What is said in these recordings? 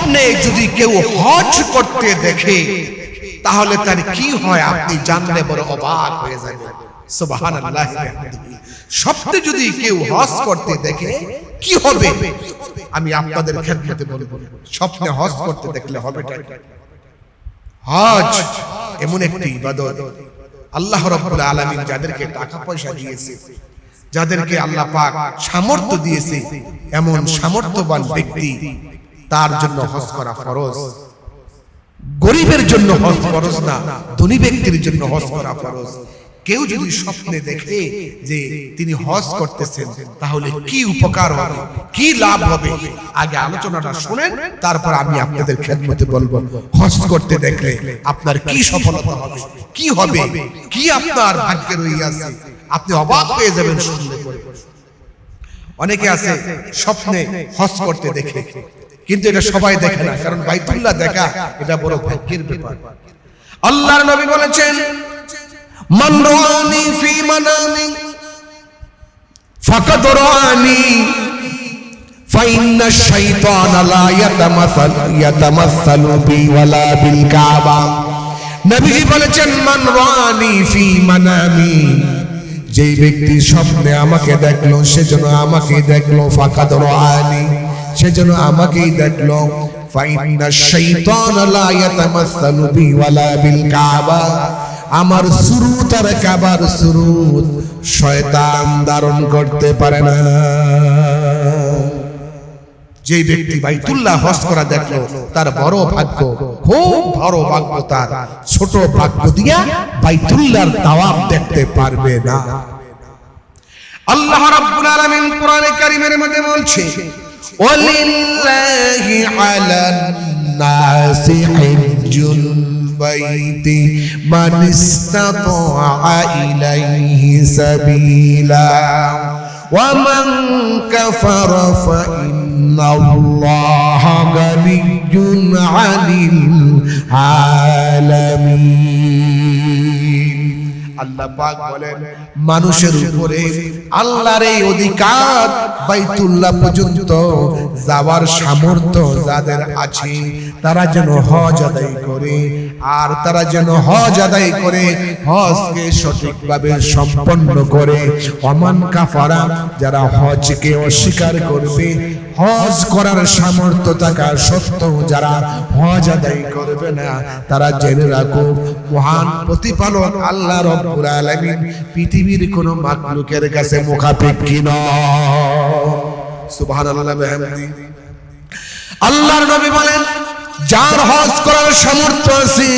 স্বপ্নে যদি কেউ হজ করতে দেখে, তাহলে তার কি হয় আপনি জানলে বড় অবাক হয়ে স্বপ্নে যদি কেউ হজ করতে দেখে, কি হবে? আমি আপনাদের খেদমতে বলব স্বপ্নে হজ করতে দেখলে হবে হজ এমন একটি ইবাদত। আল্লাহ রাব্বুল আলামিন যাদেরকে টাকা পয়সা দিয়েছে, যাদেরকে আল্লাহ পাক সামর্থ্য দিয়েছে, এমন সামর্থ্যবান ব্যক্তি তার জন্য হজ করা ফরজ। গরিবের জন্য হজ ফরজ না, ধনী ব্যক্তির জন্য হজ করা ফরজ। কেউ যদি স্বপ্নে দেখে যে তিনি হজ করতেছেন, তাহলে কি উপকার হবে, কি লাভ হবে? আগে আলোচনাটা শুনেন, তারপর আমি আপনাদের খেদমতে বলব। হজ করতে দেখলে আপনার কি সফলতা হবে, কি হবে, কি আপনার ভাগ্যে রইয়াছে আপনি অবাক হয়ে যাবেন শুনলে পরে। অনেকে আছে স্বপ্নে হজ করতে দেখে কিন্তু এটা সবাই দেখে না কারণ বাইতুল্লাহ দেখা এটা বড় ভাগ্যের ব্যাপার আল্লাহর নবী বলেছেন মান রানি ফি মানামি ফাকাদ রানি فإن الشيطان لا يتمثل يتمثل بي ولا بالكعبة নবীজি বলেছেন মান রানি ফি মানামি যেই ব্যক্তি স্বপ্নে আমাকে দেখলো সেজন্য আমাকে দেখলো ফাকাদ রানি সেজন্য আমাকেই দেখল আমার সুরুত আর কাবার সুরুত শয়তান ধারণ করতে পারে না। যে ব্যক্তি বাইতুল্লাহ হজ করা দেখল, তার বড় ভাগ্য, খুব বড় ভাগ্য তার। ছোট ভাগ্য দিয়া বাইতুল্লাহর তাওয়াব দেখতে পারবে না। আল্লাহ রাব্বুল আলামিন কোরআনে কারীমের মধ্যে বলছে ولله على الناس حج البيت. من استطاع إليه سبيلا. ومن كفر فإن الله غني عن العالمين. আল্লাহ পাক বলেন, মানুষের উপরে আল্লাহর এই অধিকার বাইতুল্লাহ পর্যন্ত যাওয়ার সামর্থ্য যাদের আছে, তারা যেন হজ আদায় করে। আর তারা যেন হজ আদায় করে, হজকে সঠিকভাবে সম্পন্ন করে। অমান কাফারা যারা হজকে অস্বীকার করবে হজ করার সামর্থ্য থাকা সত্ত্বেও যারা হজ আদায় করবে না, তারা জেনে রাখো, মহান প্রতিপালক আল্লাহ রব্বুল আলামিন পৃথিবীর কোন মাকলুকের কাছে মুখাপেক্ষী সুবহানাল্লাহ বিহামদি। আল্লাহর নবী বলেন, যার হজ করার সামর্থ্য আছে,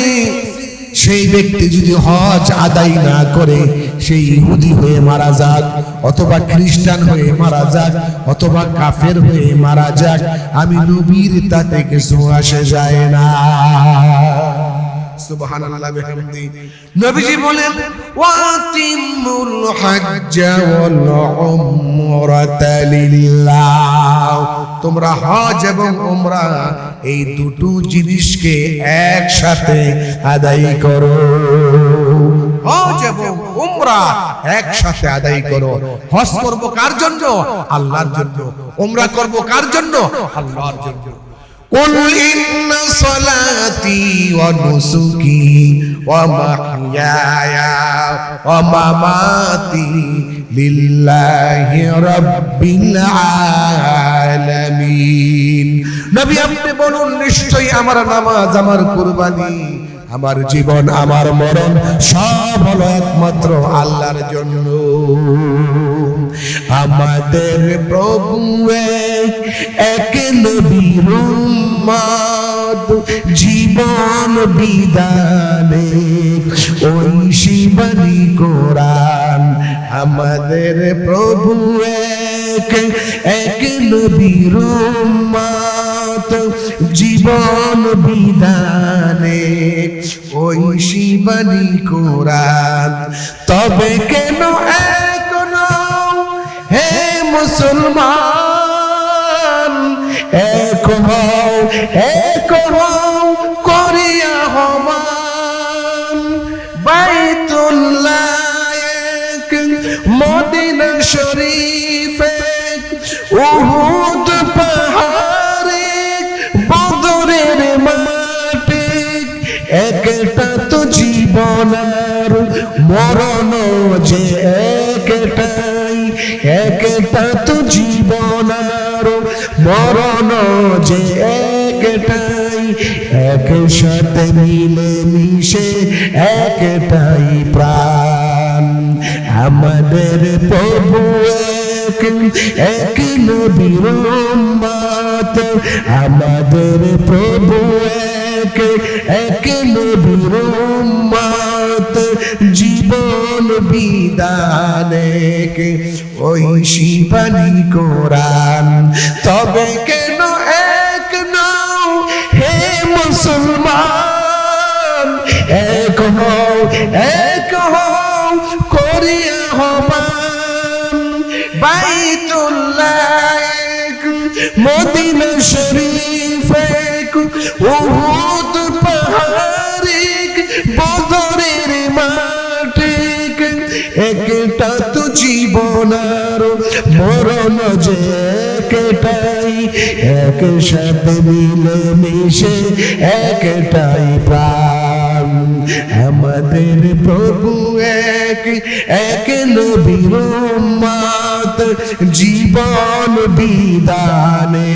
সেই ব্যক্তি যদি হজ আদায় না করে সেই ইহুদি হয়ে মারা যাক, অথবা খ্রিস্টান হয়ে মারা যাক, অথবা কাফের হয়ে মারা যাক, আমি নবীর তাতে কিছু আসে যায় না। তোমরা হজ এবং এই দুটো জিনিসকে একসাথে আদায় করো। হজ এবং উমরা একসাথে আদায় করো হজ করব কার জন্য আল্লাহর জন্য উমরা করব কার জন্য আল্লাহর জন্য قل إن صلاتي ونسكي ومحياي ومماتي لله رب العالمين নবী আপনি বলুন নিশ্চয়ই আমার নামাজ আমার কুরবানি আমার জীবন আমার মরণ সব হলো একমাত্র আল্লাহর জন্য। আমাদের প্রভু এক, নবীর জীবন বিদানে ওই শিবানী কোরআন আমাদের প্রভু এক এক নবীর জীবন বিধানে। ওই কোরআন। তবে কেন এখনও হে মুসলমান এক হও এক একটা তো জীবন আর মরণ যে একটাই। একটা তো জীবন আর মরণ যে একটাই। একসাথে মিলে মিশে একটাই প্রাণ। আমাদের প্রভু এক এক নবীর আমাদের প্রভু বিদানে ওই শিবানী কোরআন। তবে কেন এক নাও হে মুসলমান? এক হও এক হও করিয়া হবান বাইতুল্লাহ মদিনা শরীফ এক, উহুদ একটা তো জীবন মরণ যে একটাই, একসাথে মিলে মিশে একটাই প্রাণ। আমাদের প্রভু এক এক নবীর উম্মত জীবন বিদানে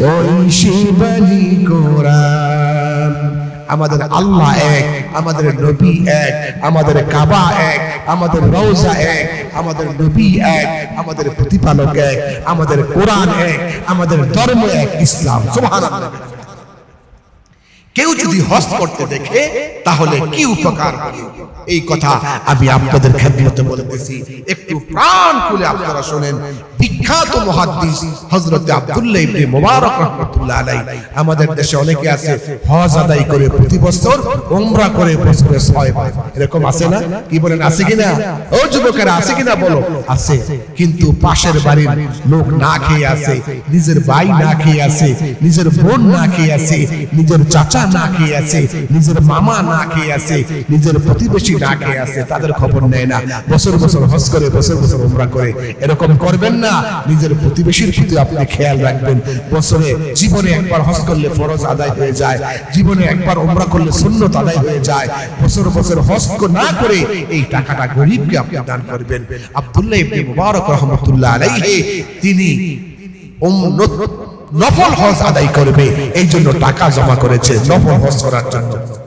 ওই শিবানী কোরআন আমাদের আল্লাহ এক, আমাদের নবী এক, আমাদের কাবা এক, আমাদের রওজা এক, আমাদের নবী এক, আমাদের প্রতিপালক এক, আমাদের কোরআন এক, আমাদের ধর্ম এক, ইসলাম। কেউ যদি হজ করতে দেখে, তাহলে কি উপকার এই কথা আমি আপনাদের খেদমতে বলতেছি। একটু প্রাণ খুলে আপনারা শোনেন। বিখ্যাত মুহাদ্দিস হযরত আব্দুল্লাহ ইবনে মুবারক রাহমাতুল্লাহ আলাইহি। আমাদের দেশে অনেকে আছে, হজ আদায় করে প্রতি বছর উমরা করে বছরে ছয় বার। এরকম আছে না? কি বলেন, আছে কিনা? ও যুবকেরা, আছে কিনা বলো? আছে। কিন্তু পাশের বাড়ির লোক না খেয়ে আছে, নিজের ভাই না খেয়ে আছে, নিজের বোন না খেয়ে আছে, নিজের চাচা না খেয়ে আছে, নিজের মামা না খেয়ে আছে, নিজের প্রতিবেশী না খেয়ে আছে, তাদের খবর নেয় না। বছর বছর হজ করে, বছর বছর উমরা করে। এরকম করবেন না? নিজের প্রতিবেশীর প্রতি আপনি খেয়াল রাখবেন। বছরে জীবনে একবার হজ করলে ফরজ আদায় হয়ে যায়, জীবনে একবার উমরা করলে সুন্নত আদায় হয়ে যায়। বছর বছর হজ না করে এই টাকাটা গরিবকে আপনি দান করবেন। আব্দুল্লাহ ইবনে মুবারক রহমাতুল্লাহ আলাইহি, তিনি উম- ন- নফল হজ আদায় করবে এই জন্য টাকা জমা করেছে নফল হজ করার জন্য।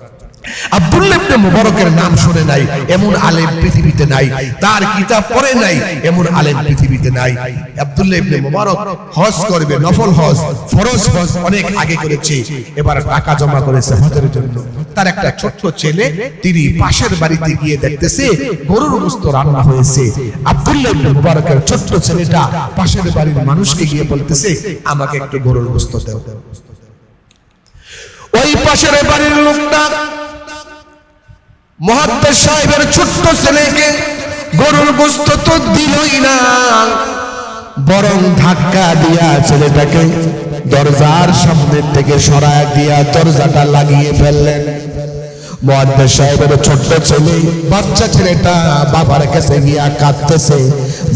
তার একটা ছোট্ট ছেলে, তিনি পাশের বাড়িতে গিয়ে দেখতেছে, গরুর রান্না হয়েছে। মুবারকের ছোট্ট ছেলেটা পাশের বাড়ির মানুষকে গিয়ে বলতেছে, আমাকে একটু গরুর ওই পাশের বাড়ির লোকটা মহাত্মা সাহেবের ছোট্ট ছেলেকে গরুর গোস্ত তো দিলই না। বরং ধাক্কা দিয়া ছেলেটাকে দরজার সামনে থেকে সরায় দিয়া দরজাটা লাগিয়ে ফেললেন। সাহেবের ছোট্ট ছেলে, বাচ্চা ছেলেটা বাবার কাছে গিয়া কাঁদতেছে।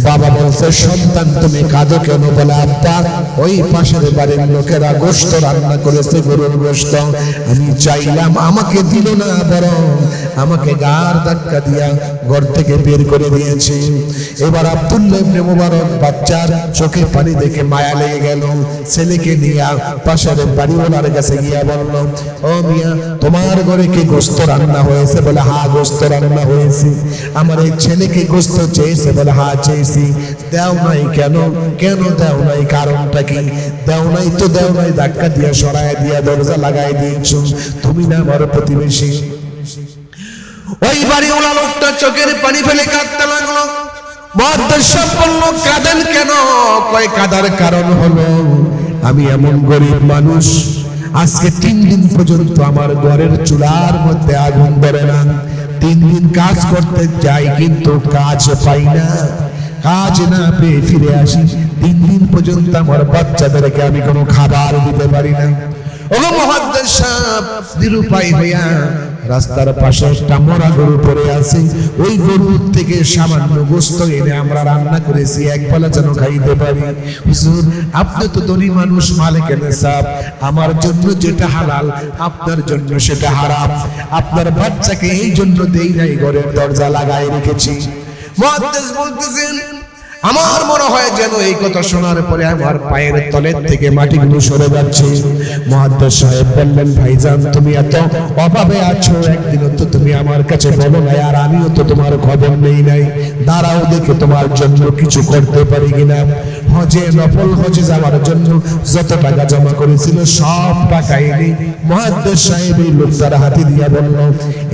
বাবা বলছে, সন্তান, তুমি কাঁদো কেন? বলে, আব্বা, ওই পাশের বাড়ির লোকেরা গোস্ত রান্না করেছে গরুর গোস্ত। আমি চাইলাম আমাকে দিল না বরং আমাকে গার ধাক্কা দিয়া ঘর থেকে বের করে দিয়েছে। এবার আব্দুল্লাহ ইবনে মুবারক বাচ্চার চোখে পানি দেখে মায়া লেগে গেল। ছেলেকে নিয়ে পাশের বাড়িওয়ালার কাছে গিয়া বলল, ও মিয়া, তোমার ঘরে কি গোস্ত রান্না হয়েছে? বলে, হা, গোস্ত রান্না হয়েছে। আমার এই ছেলেকে গোস্ত চেয়েছে বলে, হা, চেয়েছি। দেও নাই কেন? কেন দেও নাই? কারণটা কি? দেও নাই তো দেও নাই। ধাক্কা দিয়া সরায় দিয়া দরজা লাগাই দিয়েছ। তুমি না আমার প্রতিবেশী। ওই বাড়িওয়ালা লোকটা চোখের পানি ফেলে কাঁদতে লাগল। বলল কাঁদেন কেন? কয়, কাদার কারণ হলো আমি এমন গরিব মানুষ। আজকে তিন দিন পর্যন্ত আমার ঘরের চুলার মধ্যে আগুন ধরে না। তিন দিন কাজ করতে যাই কিন্তু কাজ পাই না। কাজ না পেয়ে ফিরে আসি। তিন দিন পর্যন্ত আমার বাচ্চাদেরকে আমি কোনো খাবার দিতে পারি না। ও মহাদ্দেশ নিরুপায় হইয়া রাস্তার পাশে একটা মরা গরু পড়ে আছে। ওই গরু থেকে সামান্য গোস্ত এনে আমরা রান্না করেছি, এক বেলা যেন খাইতে পারি। হুজুর, আপনি তো ধনী মানুষ, মালিক এনে সাহেব আমার জন্য যেটা হালাল, আপনার জন্য সেটা হারাম। আপনার বাচ্চাকে এই জন্য দেই নাই, ঘরের দরজা লাগাই রেখেছি। মুহাদ্দিস বলতেছেন আমার মনে হয় যেন এই কথা শোনার পরে আমার পায়ের তলের থেকে মাটিগুলো সরে যাচ্ছে। মহাদ্দার সাহেব বললেন, ভাইজান, তুমি এত অভাবে আছো। একদিনও তো তুমি আমার কাছে বলো নাই, আর আমিও তো তোমার খবর নেই নাই। দাঁড়াও দেখে তোমার জন্য কিছু করতে পারি কিনা। হজে নফল হজে যাওয়ার জন্য যত টাকা জমা করেছিল, সব টাকা এনে মহাদ্দার সাহেব এই লোকটার হাতে দিয়া বলল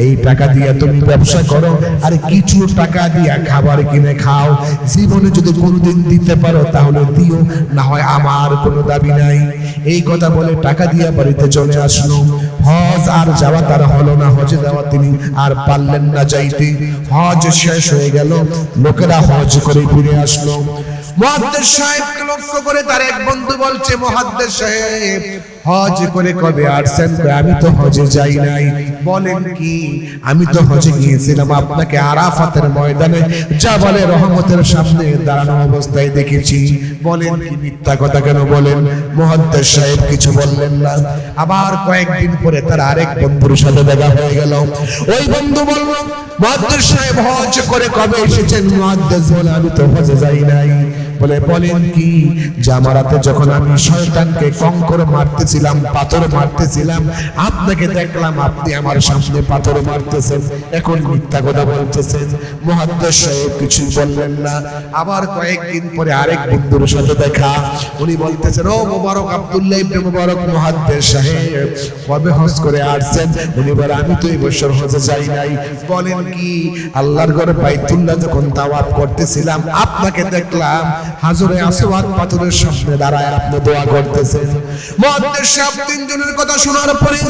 এই টাকা দিয়া তুমি ব্যবসা করো, আর কিছু টাকা দিয়া খাবার কিনে খাও। জীবনে যদি কোনোদিন দিতে পারো, তাহলে দিও, না হয় আমার কোনো দাবি নাই। এই কথা বলে টাকা দিয়া বাড়িতে চলে আসলো। হজ আর যাওয়া তার হলো না, হজে যাওয়া তিনি আর পারলেন না যাইতে। হজ শেষ হয়ে গেল, লোকেরা হজ করে ফিরে আসলো। মহাদ্দেশ সাহেবকে লক্ষ্য করে তার এক বন্ধু বলছে, মহাদ্দেশ সাহেব, হজ করে কবে আসছেন আমি তো হজে যাই নাই। বলেন কি? আমি তো হজে গিয়েছিলাম আপনাকে আরাফাতের ময়দানে, জাবালে রহমতের সামনে দাঁড়ানো অবস্থায় দেখেছি। বলেন কি মিথ্যা কথা কেন বলেন? মহাদ্দেশ সাহেব কিছু বললেন না। আবার কয়েকদিন পরে তার আরেক বন্ধুর সাথে দেখা হয়ে গেল। ওই বন্ধু বলল, মহাদ্দেশ সাহেব, হজ করে কবে এসেছেন মহাদ্দেশ বলে? আমি তো হজে যাই নাই। বলে বলেন কি জামারাতে যখন আমি শয়তানকে কঙ্কর মারতেছিলাম, পাথর মারতেছিলাম, আপনাকে দেখলাম আপনি আমার সামনে পাথর মারতেছেন, এখন মিথ্যা কথা বলতেছেন। মহাদ্দেশ সাহেব কিছু বললেন না। আবার কয়েকদিন পরে আরেক বন্ধুর সাথে দেখা। উনি বলতেছেন, ও মোবারক আব্দুল্লাহ ইবনে মোবারক মহাদ্দেশ সাহেব, কবে হজ করে আসছেন? উনি বলে, আমি তো এই বছর হজে যাই নাই। বলেন কি, আল্লাহর ঘরে বাইতুল্লাহ যখন তাওয়াফ করতেছিলাম, আপনাকে দেখলাম হাজরে আসওয়াদ পাথরের সামনে দাঁড়ায়, আপনি দোয়া করতেছেন। মহাদ্দেশ সাহেব তিনজনের কথা শোনার পরে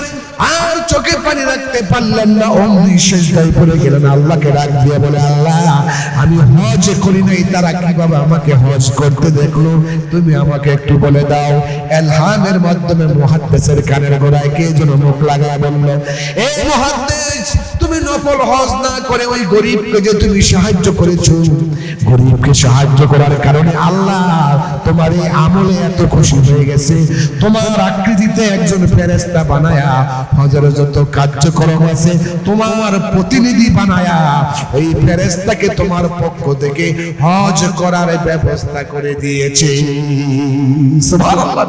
আর চোখে পানি রাখতে পারলেন না, অমনি শেষদায় পড়ে গেলেন, আল্লাহকে ডাক দিয়ে বলে, আল্লাহ, আমি হজ করি নাই, তারা কীভাবে আমাকে হজ করতে দেখল? তুমি আমাকে একটু বলে দাও। এলহামের মাধ্যমে মহাদ্দেশের কানের গোড়ায় কে যেন মুখ লাগায় বলল এই মহাদ্দেশ তুমি নফল হজ না করে ওই গরিবকে যে তুমি সাহায্য করেছ, গরিবকে সাহায্য করার কারণে আল্লাহ তোমার এই আমলে এত খুশি হয়ে গেছে। তোমার আকৃতিতে একজন ফেরেস্তা বানায়া হজরে যত কার্যক্রম আছে, তোমার প্রতিনিধি বানায়া ওই ফেরেস্তাকে তোমার পক্ষ থেকে হজ করার ব্যবস্থা করে দিয়েছে। সুবহানাল্লাহ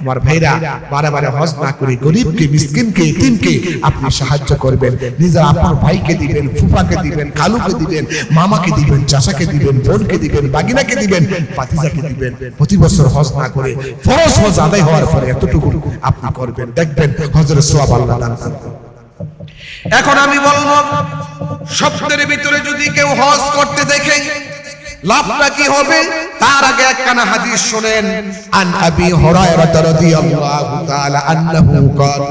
আমার ভাইরা, বারে হজ না করে, গরিবকে, মিসকিনকে, এতিমকে আপনি সাহায্য করবেন। নিজের আপনার ভাইকে দিবেন, ফুফাকে দিবেন খালুকে দিবেন, মামাকে দিবেন, চাচাকে দিবেন, বোনকে দিবেন, বাগিনাকে দিবেন পাতিজাকে দিবেন। প্রতি বছর হজ না করে, ফরজ হজ আদায় হওয়ার পরে এতটুকু আপনি করবেন। দেখবেন হজরের সোয়াব আল্লাহ। এখন আমি বলব শব্দের ভিতরে যদি কেউ হজ করতে দেখে, লাভটা কি হবে? তার আগে একখানা হাদিস শোনেন عن أبي هريرة رضي الله تعالى عنه قال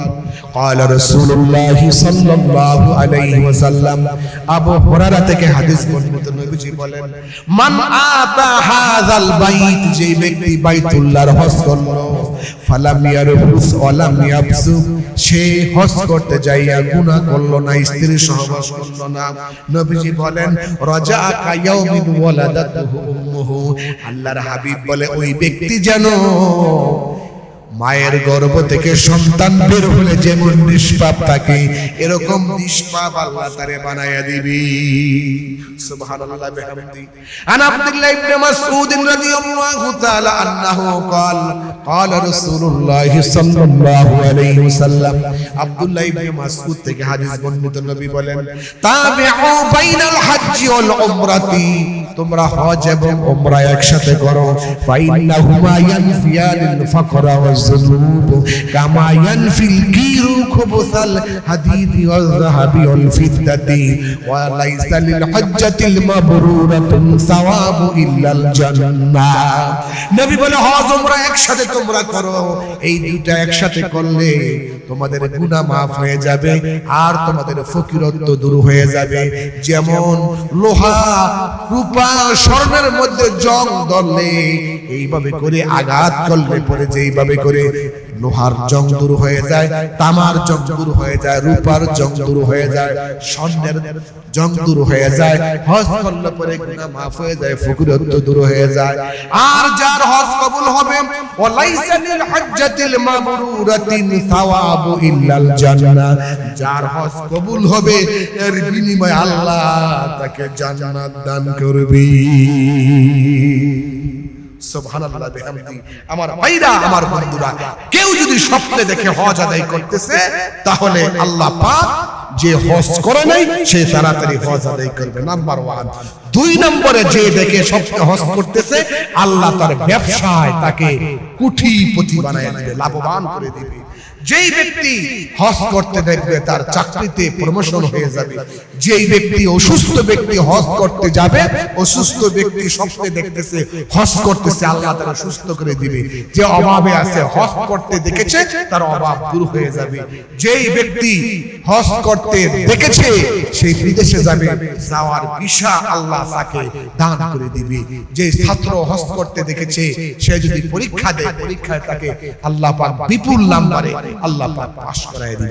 قال رسول الله صلى الله عليه وسلم আবু হুরায়রা থেকে হাদিস বর্ণিত নবীজি বলেন মান আতা হাযাল বাইত যে ব্যক্তি বাইতুল্লাহর হজ করলো ফালাম ইয়ারফুস ওয়ালাম ইয়াফসুক সে হজ করতে যাইয়া গুনা করল না, স্ত্রী সহবাস করল না। নবীজি বলেন রাজা কায়াউমিন ওয়ালাদাতুহু উম্মুহু। আল্লাহর হাবিব বলে, ওই ব্যক্তি যেন মায়ের গর্ভ থেকে সন্তান বের হলে যেমন নিষ্পাপ থাকে এরকম নিষ্পাপ আল্লাহ তারে বানায়া দিবি সুবহানাল্লাহ বিহামদি عن عبد الله بن مسعود رضي الله تعالى عنه قال قال رسول الله صلى الله عليه وسلم আব্দুল্লাহ ইবনে মাসউদ থেকে হাদিস বর্ণিত নবী বলেন তাবিউ বাইনাল হজ্জি ওয়াল উমরাতি তোমরা হজ এবং উমরা একসাথে করো। কামা ইয়ানফিল কিরু খুবসাল ওয়া লাইসা লিল হজ্জাতিল মাবরুরাতুন সাওয়াবু জান্নাহ। নবী বলে, হজ উমরা একসাথে তোমরা করো। এই দুইটা একসাথে করলে তোমাদের গুনাহ মাফ হয়ে যাবে আর তোমাদের ফকিরত্ব দূর হয়ে যাবে। যেমন লোহা, রূপা স্বর্ণের মধ্যে জং নেই। এইভাবে করে আঘাত করলে পরে যে এইভাবে করে লোহার জং দূর হয়ে যায়, তামার জং দূর হয়ে যায়, রূপার জং দূর হয়ে যায়, স্বর্ণের জং দূর হয়ে যায়, হজ করলে পরে গুনাহ মাফ হয়ে যায়, ফকিরত্ব দূর হয়ে যায়। আর যার হজ কবুল হবে, ওয়ালাইসা লিল হজ্জাতিল মাবরুরাতিন সাওয়াবু ইল্লাল জান্নাহ। যার হজ কবুল হবে, এর বিনিময়ে আল্লাহ তাকে জান্নাত দান করবে। সুবহানাল্লাহ বিহামদি। আমার ভাইরা আমার বন্ধুরা কেউ যদি স্বপ্নে দেখে হজ আদায় করতেছে তাহলে আল্লাহ পাক যে হজ করে নাই সে তাড়াতাড়ি হজ আদায় করবে। নাম্বার ওয়ান দুই নম্বরে যে দেখে স্বপ্নে হজ করতেছে আল্লাহ তার ব্যবসায় তাকে কুঠিপতি বানায় দিবে লাভবান করে দিবে। যেই ব্যক্তি হজ করতে দেখবে তার চাকরিতে প্রমোশন হয়ে যাবে। যেই ব্যক্তি অসুস্থ ব্যক্তি হজ করতে যাবে অসুস্থ ব্যক্তি স্বপ্নে দেখতেছে হজ করতেছে আল্লাহ তারা সুস্থ করে দিবে। যে অভাবে আছে হজ করতে দেখেছে তার অভাব দূর হয়ে যাবে। যেই ব্যক্তি হজ করতে দেখেছে সেই বিদেশে যাবে যাওয়ার ভিসা আল্লাহ তাকে দান করে দিবে। যে ছাত্র হজ করতে দেখেছে সে যদি পরীক্ষা দেয় পরীক্ষায় তাকে আল্লাহ পাক বিপুল নাম্বারে আল্লাহ পাক পাশ করায় দিবে।